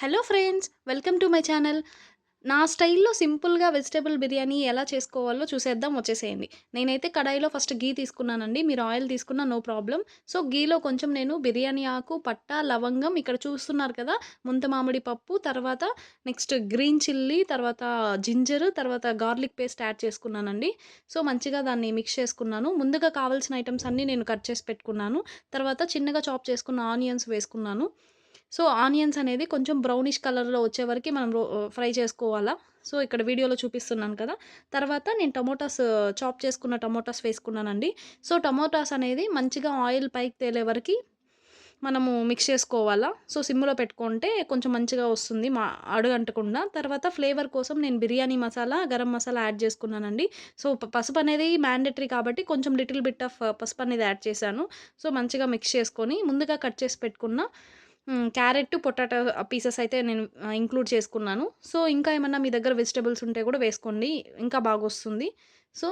Hello friends welcome to my channel. నా స్టైల్లో సింపుల్గా వెజిటేబుల్ బిర్యానీ ఎలా చేసుకోవాలో చూసేద్దాం వచ్చేసేయండి. నేనైతే కడాయిలో ఫస్ట్ గీ తీసుకున్నానండి. మీరు ఆయిల్ తీసుకున్నా నో ప్రాబ్లం. సో గీలో కొంచెం నేను బిర్యానీ ఆకు పట్ట లవంగం ఇక్కడ చూస్తున్నారు కదా ముంత మామిడి పప్పు తర్వాత నెక్స్ట్ గ్రీన్ చిల్లీ తర్వాత జింజర్ తర్వాత గార్లిక్ పేస్ట్ యాడ్ చేసుకున్నానండి. సో మంచిగా దాన్ని మిక్స్ చేసుకున్నాను. ముందుగా కావాల్సిన ఐటమ్స్ అన్నీ నేను కట్ చేసి పెట్టుకున్నాను. తర్వాత చిన్నగా చాప్ చేసుకున్న ఆనియన్స్ వేసుకున్నాను. సో ఆనియన్స్ అనేది కొంచెం బ్రౌనిష్ కలర్లో వచ్చే వరకు మనం ఫ్రై చేసుకోవాలా. సో ఇక్కడ వీడియోలో చూపిస్తున్నాను కదా. తర్వాత నేను టమోటాస్ చాప్ చేసుకున్న టమోటాస్ వేసుకున్నానండి. సో టమోటాస్ అనేది మంచిగా ఆయిల్ పైకి తేలే వరకు మనము మిక్స్ చేసుకోవాలా. సో సిమ్లో పెట్టుకుంటే కొంచెం మంచిగా వస్తుంది మా అడుగంటకుండా. తర్వాత ఫ్లేవర్ కోసం నేను బిర్యానీ మసాలా గరం మసాలా యాడ్ చేసుకున్నానండి. సో పసుపు అనేది మ్యాండేటరీ కాబట్టి కొంచెం లిటిల్ బిట్ ఆఫ్ పసుపు అనేది యాడ్ చేశాను. సో మంచిగా మిక్స్ చేసుకొని ముందుగా కట్ చేసి పెట్టుకున్న క్యారెట్ పొటాటో పీసెస్ అయితే నేను ఇంక్లూడ్ చేసుకున్నాను. సో ఇంకా ఏమన్నా మీ దగ్గర వెజిటబుల్స్ ఉంటే కూడా వేసుకోండి ఇంకా బాగా వస్తుంది సో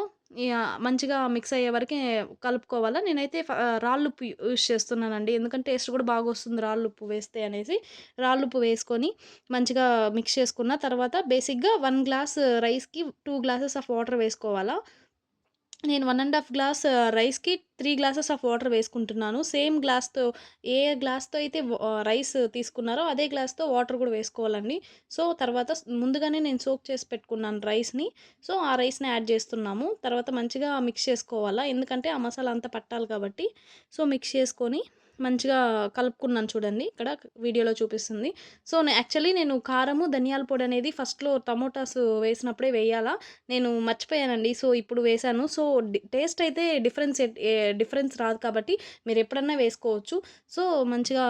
మంచిగా మిక్స్ అయ్యే వరకు కలుపుకోవాలా? నేనైతే రాళ్ళుప్పు యూస్ చేస్తున్నానండి. ఎందుకంటే టేస్ట్ కూడా బాగా వస్తుంది రాళ్ళుప్పు వేస్తే అనేసి. రాళ్ళుప్పు వేసుకొని మంచిగా మిక్స్ చేసుకున్న తర్వాత బేసిక్గా వన్ గ్లాస్ రైస్కి టూ గ్లాసెస్ ఆఫ్ వాటర్ వేసుకోవాలా? నేను వన్ అండ్ హాఫ్ గ్లాస్ రైస్కి త్రీ గ్లాసెస్ ఆఫ్ వాటర్ వేసుకుంటున్నాను. సేమ్ గ్లాస్తో ఏ గ్లాస్తో అయితే రైస్ తీసుకున్నారో అదే గ్లాస్తో వాటర్ కూడా వేసుకోవాలండి. సో తర్వాత ముందుగానే నేను సోక్ చేసి పెట్టుకున్నాను రైస్ని. సో ఆ రైస్ని యాడ్ చేస్తున్నాము. తర్వాత మంచిగా మిక్స్ చేసుకోవాలా? ఎందుకంటే ఆ మసాలా అంతా పట్టాలి కాబట్టి. సో మిక్స్ చేసుకొని మంచిగా కలుపుకున్నాను చూడండి. ఇక్కడ వీడియోలో చూపిస్తుంది. సో యాక్చువల్లీ నేను కారము ధనియాల పొడి అనేది ఫస్ట్లో టమోటాస్ వేసినప్పుడే వేయాలా? నేను మర్చిపోయానండి. సో ఇప్పుడు వేసాను సో టేస్ట్ అయితే డిఫరెన్స్ డిఫరెన్స్ రాదు కాబట్టి మీరు ఎప్పుడన్నా వేసుకోవచ్చు. సో మంచిగా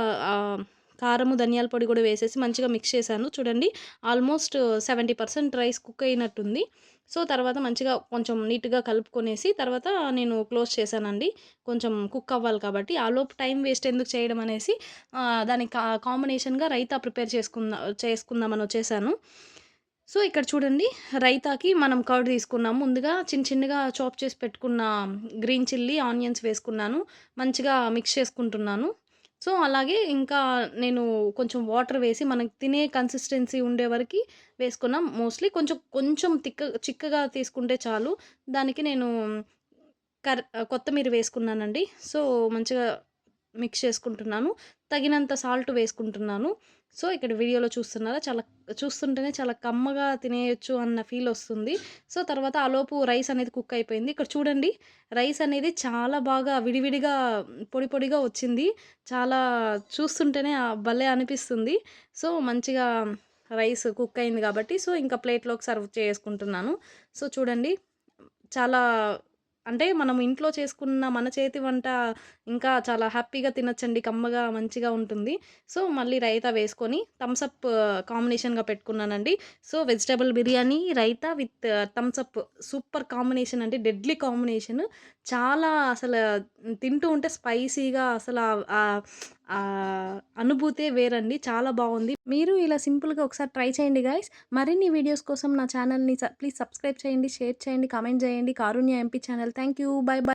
కారము ధనియాల పొడి కూడా వేసేసి మంచిగా మిక్స్ చేశాను. చూడండి almost seventy percent rice cook అయినట్టుంది. సో తర్వాత మంచిగా కొంచెం నీట్గా కలుపుకొనేసి తర్వాత నేను క్లోజ్ చేశానండి. కొంచెం కుక్ అవ్వాలి కాబట్టి. ఆ లోపు టైం వేస్ట్ ఎందుకు చేయడం అనేసి దానికి కాంబినేషన్గా రైతా ప్రిపేర్ చేసుకుందా చేసుకుందామని వచ్చేసాను. సో ఇక్కడ చూడండి రైతాకి మనం కర్డ్ తీసుకున్నాము. ముందుగా చిన్న చిన్నగా చాప్ చేసి పెట్టుకున్న గ్రీన్ చిల్లీ ఆనియన్స్ వేసుకున్నాను. మంచిగా మిక్స్ చేసుకుంటున్నాను. సో అలాగే ఇంకా నేను కొంచెం వాటర్ వేసి మనకి తినే కన్సిస్టెన్సీ ఉండే వరకు వేసుకున్నాం. మోస్ట్లీ కొంచెం కొంచెం తిక్క చిక్కగా తీసుకుంటే చాలు. దానికి నేను కర్ కొత్తిమీర వేసుకున్నానండి. సో మంచిగా మిక్స్ చేసుకుంటున్నాను. తగినంత సాల్ట్ వేసుకుంటున్నాను. సో ఇక్కడ వీడియోలో చూస్తున్నారా? చాలా చూస్తుంటేనే చాలా కమ్మగా తినేయచ్చు అన్న ఫీల్ వస్తుంది. సో తర్వాత ఆలోపు రైస్ అనేది కుక్ అయిపోయింది. ఇక్కడ చూడండి రైస్ అనేది చాలా బాగా విడివిడిగా పొడి పొడిగా వచ్చింది. చాలా చూస్తుంటేనే భలే అనిపిస్తుంది. సో మంచిగా రైస్ కుక్ అయింది కాబట్టి సో ఇంకా ప్లేట్లోకి సర్వ్ చేసుకుంటున్నాను. సో చూడండి చాలా అంటే మనం ఇంట్లో చేసుకున్న మన చేతి వంట ఇంకా చాలా హ్యాపీగా తినచ్చండి కమ్మగా మంచిగా ఉంటుంది. సో మళ్ళీ రైతా వేసుకొని థమ్సప్ కాంబినేషన్గా పెట్టుకున్నానండి. So vegetable biryani raita with Thums Up super combination అండి. Deadly combination. చాలా అసలు తింటూ ఉంటే స్పైసీగా అసలు అనుభూతే వేరండి. చాలా బాగుంది. మీరు ఇలా సింపుల్గా ఒకసారి ట్రై చేయండి గాయస్ మరిన్ని వీడియోస్ కోసం నా ఛానల్ని ప్లీజ్ సబ్స్క్రైబ్ చేయండి షేర్ చేయండి కామెంట్ చేయండి. Karunya MP channel. Thank you bye bye.